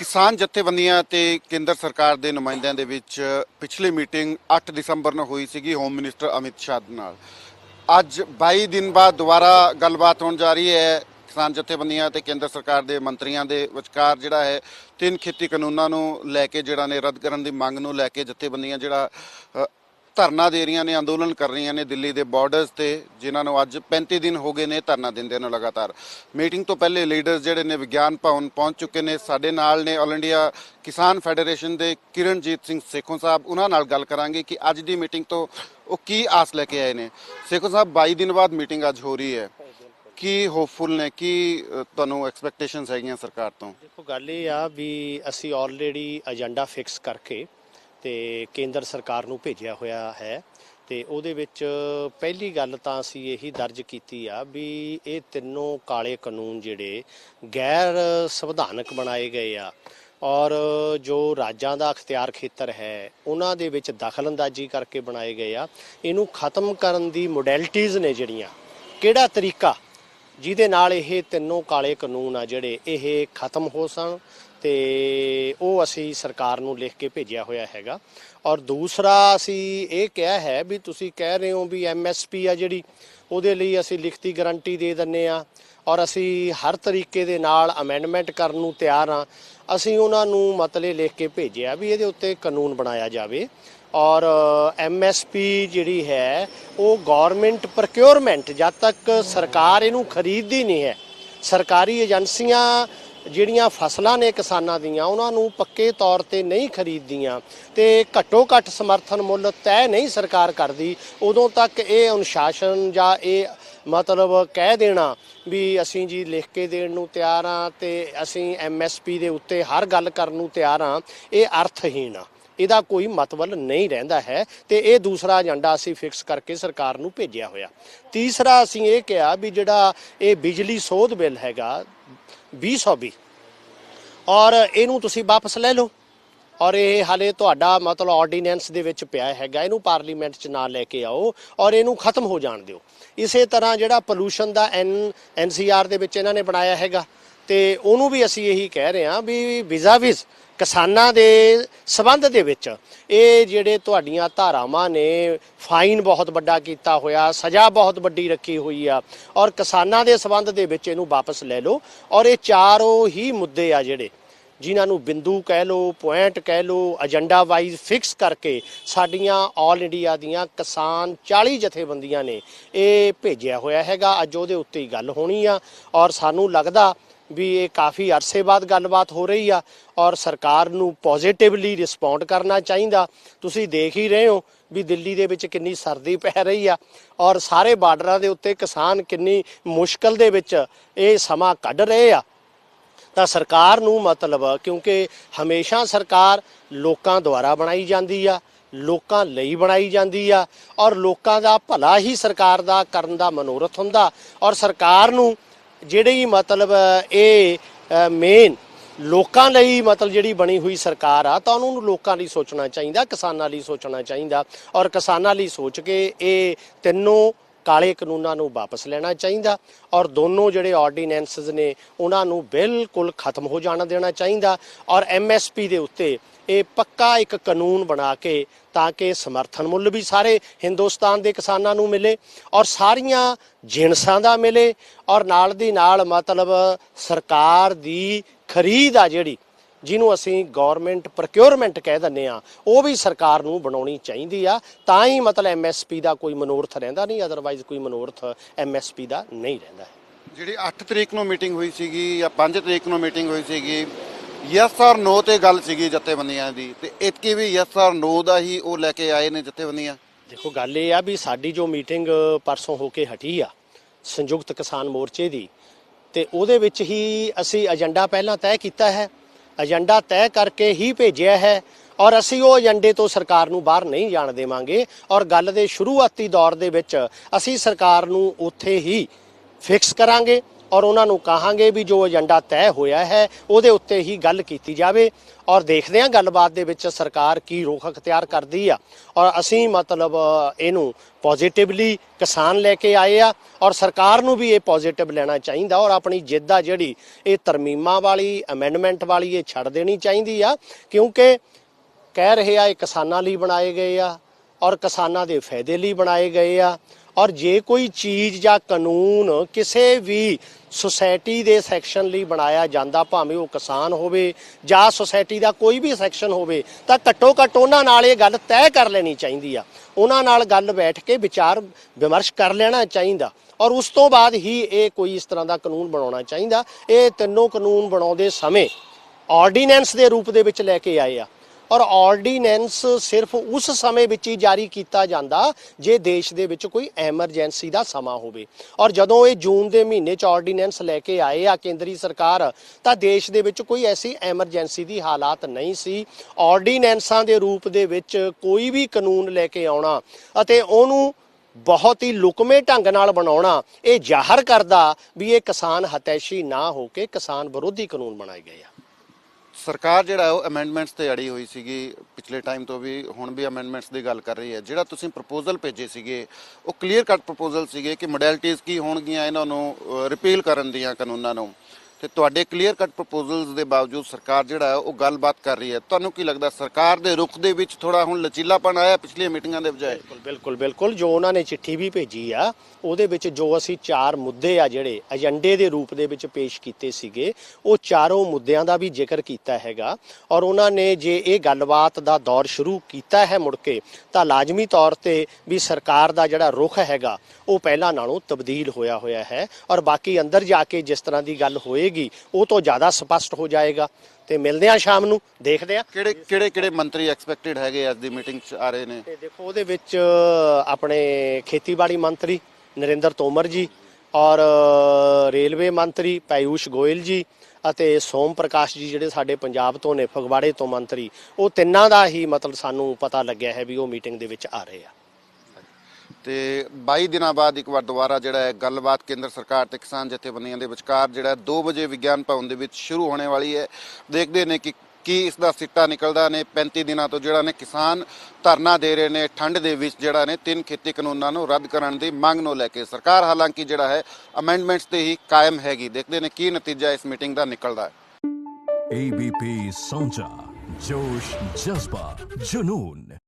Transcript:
ਕਿਸਾਨ ਜਥੇਬੰਦੀਆਂ ਤੇ ਕੇਂਦਰ ਸਰਕਾਰ ਦੇ ਨੁਮਾਇੰਦਿਆਂ ਦੇ ਵਿੱਚ ਪਿਛਲੀ ਮੀਟਿੰਗ 8 ਦਸੰਬਰ ਨੂੰ ਹੋਈ ਸੀਗੀ, ਹੋਮ ਮਿਨਿਸਟਰ ਅਮਿਤ ਸ਼ਾਹ ਦੇ ਨਾਲ। ਅੱਜ 22 ਦਿਨ ਬਾਅਦ ਦੁਬਾਰਾ ਗੱਲਬਾਤ ਹੋਣ ਜਾ ਰਹੀ ਹੈ ਕਿਸਾਨ ਜਥੇਬੰਦੀਆਂ ਤੇ ਕੇਂਦਰ ਸਰਕਾਰ ਦੇ ਮੰਤਰੀਆਂ ਦੇ ਵਿਚਕਾਰ ਜਿਹੜਾ ਹੈ ਤਿੰਨ ਖੇਤੀ ਕਾਨੂੰਨਾਂ ਨੂੰ ਲੈ ਕੇ, ਜਿਹੜਾ ਨੇ ਰੱਦ ਕਰਨ ਦੀ ਮੰਗ ਨੂੰ ਲੈ ਕੇ ਜਥੇਬੰਦੀਆਂ ਜਿਹੜਾ ਧਰਨਾ ਦੇ ਰਹੀਆਂ ਨੇ, ਅੰਦੋਲਨ ਕਰ ਰਹੀਆਂ ਨੇ ਦਿੱਲੀ ਦੇ ਬਾਰਡਰਸ ਤੇ, ਜਿਨ੍ਹਾਂ ਨੂੰ ਅੱਜ 35 ਦਿਨ ਹੋ ਗਏ ਨੇ ਧਰਨਾ ਦਿੰਦੇ ਨੂੰ ਲਗਾਤਾਰ। ਮੀਟਿੰਗ ਤੋਂ ਪਹਿਲੇ ਲੀਡਰਸ ਜਿਹੜੇ ਨੇ ਵਿਗਿਆਨ ਭਵਨ ਪਹੁੰਚ ਚੁੱਕੇ ਨੇ। ਸਾਡੇ ਨਾਲ ਨੇ ਆਲ ਇੰਡੀਆ ਕਿਸਾਨ ਫੈਡਰੇਸ਼ਨ ਦੇ ਕਿਰਨਜੀਤ ਸਿੰਘ ਸੇਖੋਂ ਸਾਹਿਬ। ਉਹਨਾਂ ਨਾਲ ਗੱਲ ਕਰਾਂਗੇ ਕਿ ਅੱਜ ਦੀ ਮੀਟਿੰਗ ਤੋਂ ਉਹ ਕੀ ਆਸ ਲੈ ਕੇ ਆਏ ਨੇ। ਸੇਖੋਂ ਸਾਹਿਬ 22 ਦਿਨ ਬਾਅਦ ਮੀਟਿੰਗ ਅੱਜ ਹੋ ਰਹੀ ਹੈ। ਕੀ ਹੋਪਫੁਲ ਨੇ? ਕੀ ਤੁਹਾਨੂੰ ਐਕਸਪੈਕਟੇਸ਼ਨਸ ਹੈਗੀਆਂ ਸਰਕਾਰ ਤੋਂ? ਦੇਖੋ, ਗੱਲ ਇਹ ਆ ਵੀ ਅਸੀਂ ਆਲਰੇਡੀ ਏਜੰਡਾ ਫਿਕਸ ਕਰਕੇ ਤੇ ਕੇਂਦਰ ਸਰਕਾਰ ਨੂੰ ਭੇਜਿਆ ਹੋਇਆ ਹੈ। ਤੇ ਉਹਦੇ ਵਿੱਚ ਪਹਿਲੀ ਗੱਲ ਤਾਂ ਅਸੀਂ ਇਹੀ ਦਰਜ ਕੀਤੀ ਆ ਵੀ ਇਹ ਤਿੰਨੋਂ ਕਾਲੇ ਕਾਨੂੰਨ ਜਿਹੜੇ ਗੈਰ ਸੰਵਿਧਾਨਕ ਬਣਾਏ ਗਏ ਆ ਔਰ ਜੋ ਰਾਜਾਂ ਦਾ ਅਖਤਿਆਰ ਖੇਤਰ ਹੈ, ਉਹਨਾਂ ਦੇ ਵਿੱਚ ਦਖਲਅੰਦਾਜ਼ੀ ਕਰਕੇ ਬਣਾਏ ਗਏ ਆ। ਇਹਨੂੰ ਖਤਮ ਕਰਨ ਦੀ ਮੋਡੈਲਿਟੀਆਂ ਨੇ ਜਿਹੜੀਆਂ, ਕਿਹੜਾ ਤਰੀਕਾ ਜਿਹਦੇ ਨਾਲ ਇਹ ਤਿੰਨੋਂ ਕਾਲੇ ਕਾਨੂੰਨ ਆ ਜਿਹੜੇ ਇਹ ਖਤਮ ਹੋ ਸਨ ਤੇ ਉਹ ਅਸੀਂ ਸਰਕਾਰ ਨੂੰ ਲਿਖ ਕੇ ਭੇਜਿਆ ਹੋਇਆ ਹੈਗਾ। ਔਰ ਦੂਸਰਾ ਅਸੀਂ ਇਹ ਕਿਹਾ ਹੈ ਵੀ ਤੁਸੀਂ ਕਹਿ ਰਹੇ ਹੋ ਵੀ ਐਮਐਸਪੀ ਆ ਜਿਹੜੀ, ਉਹਦੇ ਲਈ ਅਸੀਂ ਲਿਖਤੀ ਗਾਰੰਟੀ ਦੇ ਦਿੰਨੇ ਆ ਔਰ ਅਸੀਂ ਹਰ ਤਰੀਕੇ ਦੇ ਨਾਲ ਅਮੈਂਡਮੈਂਟ ਕਰਨ ਨੂੰ ਤਿਆਰ ਆ ਅਸੀਂ ਉਹਨਾਂ ਨੂੰ ਮਤਲੇ ਲਿਖ ਕੇ ਭੇਜਿਆ ਵੀ ਇਹਦੇ ਉੱਤੇ ਕਾਨੂੰਨ ਬਣਾਇਆ ਜਾਵੇ। ਔਰ ਐਮਐਸਪੀ ਜਿਹੜੀ ਹੈ, ਉਹ ਗਵਰਨਮੈਂਟ ਪ੍ਰੋਕਿਉਰਮੈਂਟ ਜਦ ਤੱਕ ਸਰਕਾਰ ਇਹਨੂੰ ਖਰੀਦਦੀ ਨਹੀਂ ਹੈ, ਸਰਕਾਰੀ ਏਜੰਸੀਆਂ ਜਿਹੜੀਆਂ ਫਸਲਾਂ ਨੇ ਕਿਸਾਨਾਂ ਦੀਆਂ, ਉਹਨਾਂ ਨੂੰ ਪੱਕੇ ਤੌਰ ਤੇ ਨਹੀਂ ਖਰੀਦਦੀਆਂ ਤੇ ਘੱਟੋ ਘੱਟ ਸਮਰਥਨ ਮੁੱਲ ਤੈਅ ਨਹੀਂ ਸਰਕਾਰ ਕਰਦੀ, ਉਦੋਂ ਤੱਕ ਇਹ ਅਨੁਸ਼ਾਸਨ ਜਾਂ ਇਹ ਮਤਲਬ ਕਹਿ ਦੇਣਾ ਵੀ ਅਸੀਂ ਜੀ ਲਿਖ ਕੇ ਦੇਣ ਨੂੰ ਤਿਆਰ ਆ ਤੇ ਅਸੀਂ ਐਮਐਸਪੀ ਦੇ ਉੱਤੇ ਹਰ ਗੱਲ ਕਰਨ ਨੂੰ ਤਿਆਰ ਆ ਇਹ ਅਰਥਹੀਣ ਆ। ਇਹਦਾ ਕੋਈ ਮਤਲਬ ਨਹੀਂ ਰਹਿੰਦਾ ਹੈ ਤੇ ਇਹ ਦੂਸਰਾ ਏਜੰਡਾ ਅਸੀਂ ਫਿਕਸ ਕਰਕੇ ਸਰਕਾਰ ਨੂੰ ਭੇਜਿਆ ਹੋਇਆ। ਤੀਸਰਾ ਅਸੀਂ ਇਹ ਕਿਹਾ ਵੀ ਜਿਹੜਾ ਇਹ ਬਿਜਲੀ ਸੋਧ ਬਿੱਲ ਹੈਗਾ 2020 ਔਰ ਇਹਨੂੰ ਤੁਸੀਂ ਵਾਪਸ ਲੈ ਲਓ। ਔਰ ਇਹ ਹਾਲੇ ਤੁਹਾਡਾ ਮਤਲਬ ਆਰਡੀਨੈਂਸ ਦੇ ਵਿੱਚ ਪਿਆ ਹੈਗਾ। ਇਹਨੂੰ ਪਾਰਲੀਮੈਂਟ 'ਚ ਨਾ ਲੈ ਕੇ ਆਓ ਔਰ ਇਹਨੂੰ ਖਤਮ ਹੋ ਜਾਣ ਦਿਓ। ਇਸੇ ਤਰ੍ਹਾਂ ਜਿਹੜਾ ਪੋਲੂਸ਼ਨ ਦਾ ਐਨ ਐਨਸੀਆਰ ਦੇ ਵਿੱਚ ਇਹਨਾਂ ਨੇ ਬਣਾਇਆ ਹੈਗਾ। ਤੇ ਉਹਨੂੰ ਵੀ ਅਸੀਂ ਇਹੀ ਕਹਿ ਰਹੇ ਹਾਂ ਵੀ ਵਿਜ਼ਾਵਿਜ਼ ਕਿਸਾਨਾਂ ਦੇ ਸਬੰਧ ਦੇ ਵਿੱਚ ਇਹ ਜਿਹੜੇ ਤੁਹਾਡੀਆਂ ਧਾਰਾਵਾਂ ਨੇ ਫਾਈਨ ਬਹੁਤ ਵੱਡਾ ਕੀਤਾ ਹੋਇਆ, ਸਜ਼ਾ ਬਹੁਤ ਵੱਡੀ ਰੱਖੀ ਹੋਈ ਆ, ਔਰ ਕਿਸਾਨਾਂ ਦੇ ਸਬੰਧ ਦੇ ਵਿੱਚ ਇਹਨੂੰ ਵਾਪਸ ਲੈ ਲਓ। ਔਰ ਇਹ ਚਾਰੋਂ ਹੀ ਮੁੱਦੇ ਆ ਜਿਹੜੇ। ਜਿਨ੍ਹਾਂ ਨੂੰ ਬਿੰਦੂ ਕਹਿ ਲਓ, ਪੁਆਇੰਟ ਕਹਿ ਲਓ ਏਜੰਡਾ ਵਾਈਜ਼ ਫਿਕਸ ਕਰਕੇ ਸਾਡੀਆਂ ਆਲ ਇੰਡੀਆ ਦੀਆਂ ਕਿਸਾਨ 40 ਜਥੇਬੰਦੀਆਂ ਨੇ ਇਹ ਭੇਜਿਆ ਹੋਇਆ ਹੈਗਾ। ਅੱਜ ਉਹਦੇ ਉੱਤੇ ਹੀ ਗੱਲ ਹੋਣੀ ਆ ਔਰ ਸਾਨੂੰ ਲੱਗਦਾ ਵੀ ਇਹ ਕਾਫੀ ਅਰਸੇ ਬਾਅਦ ਗੱਲਬਾਤ ਹੋ ਰਹੀ ਆ ਔਰ ਸਰਕਾਰ ਨੂੰ ਪੋਜ਼ਿਟਿਵਲੀ ਰਿਸਪੌਂਡ ਕਰਨਾ ਚਾਹੀਦਾ। ਤੁਸੀਂ ਦੇਖ ਹੀ ਰਹੇ ਹੋ ਵੀ ਦਿੱਲੀ ਦੇ ਵਿੱਚ ਕਿੰਨੀ ਸਰਦੀ ਪੈ ਰਹੀ ਆ ਔਰ ਸਾਰੇ ਬਾਰਡਰਾਂ ਦੇ ਉੱਤੇ ਕਿਸਾਨ ਕਿੰਨੀ ਮੁਸ਼ਕਲ ਦੇ ਵਿੱਚ ਇਹ ਸਮਾਂ ਕੱਢ ਰਹੇ ਆ। ਤਾਂ ਸਰਕਾਰ ਨੂੰ ਮਤਲਬ, ਕਿਉਂਕਿ ਹਮੇਸ਼ਾ ਸਰਕਾਰ ਲੋਕਾਂ ਦੁਆਰਾ ਬਣਾਈ ਜਾਂਦੀ ਆ, ਲੋਕਾਂ ਲਈ ਬਣਾਈ ਜਾਂਦੀ ਆ, ਔਰ ਲੋਕਾਂ ਦਾ ਭਲਾ ਹੀ ਸਰਕਾਰ ਦਾ ਕਰਨ ਦਾ ਮਨੋਰਥ ਹੁੰਦਾ, ਔਰ ਸਰਕਾਰ ਨੂੰ ਜਿਹੜੀ ਮਤਲਬ, ਇਹ ਮੇਨ ਲੋਕਾਂ ਲਈ ਮਤਲਬ ਜਿਹੜੀ ਬਣੀ ਹੋਈ ਸਰਕਾਰ ਆ, ਤਾਂ ਉਹਨੂੰ ਲੋਕਾਂ ਲਈ ਸੋਚਣਾ ਚਾਹੀਦਾ, ਕਿਸਾਨਾਂ ਲਈ ਸੋਚਣਾ ਚਾਹੀਦਾ, ਔਰ ਕਿਸਾਨਾਂ ਲਈ ਸੋਚ ਕੇ ਇਹ ਤਿੰਨੋਂ ਕਾਲੇ ਕਾਨੂੰਨਾਂ ਨੂੰ ਵਾਪਸ ਲੈਣਾ ਚਾਹੀਦਾ ਔਰ ਦੋਨੋਂ ਜਿਹੜੇ ਆਰਡੀਨੈਂਸਸ ਨੇ ਉਹਨਾਂ ਨੂੰ ਬਿਲਕੁਲ ਖਤਮ ਹੋ ਜਾਣਾ ਦੇਣਾ ਚਾਹੀਦਾ ਔਰ ਐਮਐਸਪੀ ਦੇ ਉੱਤੇ ਇਹ ਪੱਕਾ ਇੱਕ ਕਾਨੂੰਨ ਬਣਾ ਕੇ ਤਾਂ ਕਿ ਸਮਰਥਨ ਮੁੱਲ ਵੀ ਸਾਰੇ ਹਿੰਦੁਸਤਾਨ ਦੇ ਕਿਸਾਨਾਂ ਨੂੰ ਮਿਲੇ ਔਰ ਸਾਰੀਆਂ ਜਿਣਸਾਂ ਦਾ ਮਿਲੇ ਔਰ ਨਾਲ ਦੀ ਨਾਲ ਮਤਲਬ ਸਰਕਾਰ ਦੀ ਖਰੀਦ ਆ ਜਿਹੜੀ ਜਿਹਨੂੰ ਅਸੀਂ ਗਵਰਨਮੈਂਟ ਪ੍ਰੋਕਿਉਰਮੈਂਟ ਕਹਿ ਦਿੰਦੇ ਆ ਉਹ ਵੀ ਸਰਕਾਰ ਨੂੰ ਬਣਾਉਣੀ ਚਾਹੀਦੀ ਆ। ਤਾਂ ਹੀ ਮਤਲਬ ਐਮਐਸਪੀ ਦਾ ਕੋਈ ਮਨੋਰਥ ਰਹਿੰਦਾ ਨਹੀਂ ਅਦਰਵਾਈਜ਼ ਕੋਈ ਮਨੋਰਥ ਐਮਐਸਪੀ ਦਾ ਨਹੀਂ ਰਹਿੰਦਾ। ਜਿਹੜੀ 8 ਤਰੀਕ ਨੂੰ ਮੀਟਿੰਗ ਹੋਈ ਸੀਗੀ ਜਾਂ 5 ਤਰੀਕ ਨੂੰ ਮੀਟਿੰਗ ਹੋਈ ਸੀਗੀ ਯੈਸ ਔਰ ਨੋ ਤੇ ਗੱਲ ਸੀਗੀ ਜਥੇਬੰਦੀਆਂ ਦੀ। ਤੇ ਇਤਕੀ ਵੀ ਯੈਸ ਔਰ ਨੋ ਦਾ ਹੀ ਉਹ ਲੈ ਕੇ ਆਏ ਨੇ ਜਥੇਬੰਦੀਆਂ। ਦੇਖੋ ਗੱਲ ਇਹ ਆ ਵੀ ਸਾਡੀ ਜੋ ਮੀਟਿੰਗ ਪਰਸੋਂ ਹੋ ਕੇ ਹਟੀ ਆ ਸੰਯੁਕਤ ਕਿਸਾਨ ਮੋਰਚੇ ਦੀ ਤੇ ਉਹਦੇ ਵਿੱਚ ਹੀ ਅਸੀਂ ਏਜੰਡਾ ਪਹਿਲਾਂ ਤੈਅ ਕੀਤਾ ਹੈ ਏਜੰਡਾ ਤੈਅ ਕਰਕੇ ਹੀ ਭੇਜਿਆ ਹੈ ਔਰ ਅਸੀਂ ਉਹ ਏਜੰਡੇ ਤੋਂ ਸਰਕਾਰ ਨੂੰ ਬਾਹਰ ਨਹੀਂ ਜਾਣ ਦੇਵਾਂਗੇ। ਔਰ ਗੱਲ ਦੇ ਸ਼ੁਰੂਆਤੀ ਦੌਰ ਦੇ ਵਿੱਚ ਅਸੀਂ ਸਰਕਾਰ ਨੂੰ ਉੱਥੇ ਹੀ ਫਿਕਸ ਕਰਾਂਗੇ। ਔਰ ਉਹਨਾਂ ਨੂੰ ਕਹਾਂਗੇ ਵੀ ਜੋ ਏਜੰਡਾ ਤੈਅ ਹੋਇਆ ਹੈ, ਉਹਦੇ ਉੱਤੇ ਹੀ ਗੱਲ ਕੀਤੀ ਜਾਵੇ। ਔਰ ਦੇਖਦੇ ਹਾਂ ਗੱਲਬਾਤ ਦੇ ਵਿੱਚ ਸਰਕਾਰ ਕੀ ਰੋਖ ਅਖਤਿਆਰ ਕਰਦੀ ਆ। ਔਰ ਅਸੀਂ ਮਤਲਬ ਇਹਨੂੰ ਪੋਜ਼ਿਟਿਵਲੀ ਕਿਸਾਨ ਲੈ ਕੇ ਆਏ ਆ। ਔਰ ਸਰਕਾਰ ਨੂੰ ਵੀ ਇਹ ਪੋਜ਼ਿਟਿਵ ਲੈਣਾ ਚਾਹੀਦਾ। ਔਰ ਆਪਣੀ ਜਿੱਦ ਆ ਜਿਹੜੀ, ਇਹ ਤਰਮੀਮਾਂ ਵਾਲੀ ਅਮੈਂਡਮੈਂਟ ਵਾਲੀ ਇਹ ਛੱਡ ਦੇਣੀ ਚਾਹੀਦੀ ਆ। ਕਿਉਂਕਿ ਕਹਿ ਰਹੇ ਆ ਇਹ ਕਿਸਾਨਾਂ ਲਈ ਬਣਾਏ ਗਏ ਆ। ਔਰ ਕਿਸਾਨਾਂ ਦੇ ਫਾਇਦੇ ਲਈ ਬਣਾਏ ਗਏ ਆ। ਔਰ ਜੇ ਕੋਈ ਚੀਜ਼ ਜਾਂ ਕਾਨੂੰਨ ਕਿਸੇ ਵੀ ਸੁਸਾਇਟੀ ਦੇ ਸੈਕਸ਼ਨ ਲਈ ਬਣਾਇਆ ਜਾਂਦਾ, ਭਾਵੇਂ ਉਹ ਕਿਸਾਨ ਹੋਵੇ ਜਾਂ ਸੁਸਾਇਟੀ ਦਾ ਕੋਈ ਵੀ ਸੈਕਸ਼ਨ ਹੋਵੇ, ਤਾਂ ਘੱਟੋ ਘੱਟ ਉਹਨਾਂ ਨਾਲ ਇਹ ਗੱਲ ਤੈਅ ਕਰ ਲੈਣੀ ਚਾਹੀਦੀ ਆ। ਉਹਨਾਂ ਨਾਲ ਗੱਲ ਬੈਠ ਕੇ ਵਿਚਾਰ ਵਿਮਰਸ਼ ਕਰ ਲੈਣਾ ਚਾਹੀਦਾ। ਔਰ ਉਸ ਤੋਂ ਬਾਅਦ ਹੀ ਇਹ ਕੋਈ ਇਸ ਤਰ੍ਹਾਂ ਦਾ ਕਾਨੂੰਨ ਬਣਾਉਣਾ ਚਾਹੀਦਾ। ਇਹ ਤਿੰਨੋਂ ਕਾਨੂੰਨ ਬਣਾਉਂਦੇ ਸਮੇਂ ਆਰਡੀਨੈਂਸ ਦੇ ਰੂਪ ਦੇ ਵਿੱਚ ਲੈ ਕੇ ਆਏ ਆ। ਔਰ ਆਰਡੀਨੈਂਸ ਸਿਰਫ ਉਸ ਸਮੇਂ ਵਿੱਚ ਹੀ ਜਾਰੀ ਕੀਤਾ ਜਾਂਦਾ ਜੇ ਦੇਸ਼ ਦੇ ਵਿੱਚ ਕੋਈ ਐਮਰਜੈਂਸੀ ਦਾ ਸਮਾਂ ਹੋਵੇ। ਔਰ ਜਦੋਂ ਇਹ ਜੂਨ ਦੇ ਮਹੀਨੇ ਚ ਆਰਡੀਨੈਂਸ ਲੈ ਕੇ ਆਏ ਆ ਕੇਂਦਰੀ ਸਰਕਾਰ, ਤਾਂ ਦੇਸ਼ ਦੇ ਵਿੱਚ ਕੋਈ ਐਸੀ ਐਮਰਜੈਂਸੀ ਦੀ ਹਾਲਾਤ ਨਹੀਂ ਸੀ। ਆਰਡੀਨੈਂਸਾਂ ਦੇ ਰੂਪ ਦੇ ਵਿੱਚ ਕੋਈ ਵੀ ਕਾਨੂੰਨ ਲੈ ਕੇ ਆਉਣਾ ਅਤੇ ਉਹਨੂੰ ਬਹੁਤ ਹੀ ਲੁਕਮੇ ਢੰਗ ਨਾਲ ਬਣਾਉਣਾ, ਇਹ ਜ਼ਾਹਰ ਕਰਦਾ ਵੀ ਇਹ ਕਿਸਾਨ ਹਤੈਸ਼ੀ ਨਾ ਹੋ ਕੇ ਕਿਸਾਨ ਵਿਰੋਧੀ ਕਾਨੂੰਨ ਬਣਾਏ ਗਏ ਆ। ਸਰਕਾਰ ਜਿਹੜਾ ਉਹ ਅਮੈਂਡਮੈਂਟਸ ਤੇ ਅੜੀ ਹੋਈ ਸੀਗੀ। ਪਿਛਲੇ ਟਾਈਮ ਤੋਂ ਵੀ ਹੁਣ ਵੀ ਅਮੈਂਡਮੈਂਟਸ ਦੀ ਗੱਲ ਕਰ ਰਹੀ ਹੈ। ਜਿਹੜਾ ਤੁਸੀਂ ਪ੍ਰਪੋਜ਼ਲ ਭੇਜੇ ਸੀਗੇ, ਉਹ ਕਲੀਅਰ ਕੱਟ ਪ੍ਰਪੋਜ਼ਲ ਸੀਗੇ ਕਿ ਮੋਡੈਲਿਟੀਆਂ ਕੀ ਹੋਣਗੀਆਂ ਇਹਨਾਂ ਨੂੰ ਰਿਪੀਲ ਕਰਨ ਦੀਆਂ ਕਾਨੂੰਨਾਂ ਨੂੰ। ਤੇ ਤੁਹਾਡੇ ਕਲੀਅਰ ਕੱਟ ਪ੍ਰਪੋਜ਼ਲਸ ਦੇ ਬਾਵਜੂਦ ਸਰਕਾਰ ਜਿਹੜਾ ਉਹ ਗੱਲਬਾਤ ਕਰ ਰਹੀ ਹੈ। ਤੁਹਾਨੂੰ ਕੀ ਲੱਗਦਾ, ਸਰਕਾਰ ਦੇ ਰੁਖ ਦੇ ਵਿੱਚ ਥੋੜਾ ਹੁਣ ਲਚੀਲਾਪਨ ਆਇਆ ਪਿਛਲੀਆਂ ਮੀਟਿੰਗਾਂ ਦੇ ਬਜਾਏ? ਬਿਲਕੁਲ ਬਿਲਕੁਲ ਬਿਲਕੁਲ। ਜੋ ਉਹਨਾਂ ਨੇ ਚਿੱਠੀ ਵੀ ਭੇਜੀ ਆ, ਉਹਦੇ ਵਿੱਚ ਜੋ ਅਸੀਂ ਚਾਰ ਮੁੱਦੇ ਆ ਜਿਹੜੇ ਏਜੰਡੇ ਦੇ ਰੂਪ ਦੇ ਵਿੱਚ ਪੇਸ਼ ਕੀਤੇ ਸੀਗੇ, ਉਹ ਚਾਰੋਂ ਮੁੱਦਿਆਂ ਦਾ ਵੀ ਜ਼ਿਕਰ ਕੀਤਾ ਹੈਗਾ। ਔਰ ਉਹਨਾਂ ਨੇ ਜੇ ਇਹ ਗੱਲਬਾਤ ਦਾ ਦੌਰ ਸ਼ੁਰੂ ਕੀਤਾ ਹੈ ਮੁੜ ਕੇ, ਤਾਂ ਲਾਜ਼ਮੀ ਤੌਰ ਤੇ ਵੀ ਸਰਕਾਰ ਦਾ ਜਿਹੜਾ ਰੁਖ ਹੈਗਾ, ਉਹ ਪਹਿਲਾਂ ਨਾਲੋਂ ਤਬਦੀਲ ਹੋਇਆ ਹੋਇਆ ਹੈ। ਔਰ ਬਾਕੀ ਅੰਦਰ ਜਾ ਕੇ ਜਿਸ ਤਰ੍ਹਾਂ ਦੀ ਗੱਲ ਹੋਏ ਹੋਏਗੀ ਉਹ ਤੋਂ ਜ਼ਿਆਦਾ ਸਪਸ਼ਟ ਹੋ ਜਾਏਗਾ। ਤੇ ਮਿਲਦੇ ਆ ਸ਼ਾਮ ਨੂੰ ਦੇਖਦੇ ਆ ਕਿਹੜੇ ਕਿਹੜੇ ਕਿਹੜੇ ਮੰਤਰੀ ਐਕਸਪੈਕਟਡ ਹੈਗੇ ਅੱਜ ਦੀ ਮੀਟਿੰਗ 'ਚ ਆ ਰਹੇ ਨੇ? ਤੇ ਦੇਖੋ ਉਹਦੇ ਵਿੱਚ ਆਪਣੇ ਖੇਤੀਬਾੜੀ ਮੰਤਰੀ ਨਰਿੰਦਰ ਤੋਮਰ ਜੀ ਔਰ ਰੇਲਵੇ ਮੰਤਰੀ ਪਿਊਸ਼ ਗੋਇਲ ਜੀ ਅਤੇ ਸੋਮ ਪ੍ਰਕਾਸ਼ ਜੀ ਜਿਹੜੇ ਸਾਡੇ ਪੰਜਾਬ ਤੋਂ ਨੇ ਫਗਵਾੜੇ ਤੋਂ ਮੰਤਰੀ ਉਹ ਤਿੰਨਾਂ ਦਾ ਹੀ ਮਤਲਬ ਸਾਨੂੰ ਪਤਾ ਲੱਗਿਆ ਹੈ ਵੀ ਉਹ ਮੀਟਿੰਗ ਦੇ ਵਿੱਚ ਆ ਰਹੇ ਆ। ਤੇ 22 ਦਿਨਾਂ ਬਾਅਦ ਇੱਕ ਵਾਰ ਦੁਬਾਰਾ ਜਿਹੜਾ ਹੈ ਗੱਲਬਾਤ ਕੇਂਦਰ ਸਰਕਾਰ ਤੇ ਕਿਸਾਨ ਜਥੇਬੰਦੀਆਂ ਦੇ ਵਿਚਕਾਰ ਜਿਹੜਾ 2 ਵਜੇ ਵਿਗਿਆਨ ਭਵਨ ਦੇ ਵਿੱਚ ਸ਼ੁਰੂ ਹੋਣੇ ਵਾਲੀ ਹੈ। ਦੇਖਦੇ ਨੇ ਕਿ ਕੀ ਇਸ ਦਾ ਸਿੱਟਾ ਨਿਕਲਦਾ ਨੇ 35 ਦਿਨਾਂ ਤੋਂ ਜਿਹੜਾ ਨੇ ਕਿਸਾਨ ਧਰਨਾ ਦੇ ਰਹੇ ਨੇ, ਠੰਡ ਦੇ ਵਿੱਚ ਜਿਹੜਾ ਨੇ ਤਿੰਨ ਖੇਤੀ ਕਾਨੂੰਨਾਂ ਨੂੰ ਰੱਦ ਕਰਨ ਦੀ ਮੰਗ ਨੂੰ ਲੈ ਕੇ। ਸਰਕਾਰ ਹਾਲਾਂਕਿ ਜਿਹੜਾ ਹੈ ਅਮੈਂਡਮੈਂਟਸ ਤੇ ਹੀ ਕਾਇਮ ਹੈਗੀ। ਦੇਖਦੇ ਨੇ ਕੀ ਨਤੀਜਾ ਇਸ ਮੀਟਿੰਗ ਦਾ ਨਿਕਲਦਾ ਹੈ। ABP ਸੌਂਚਾ, ਜੋਸ਼, ਜਜ਼ਬਾ, ਜਨੂਨ।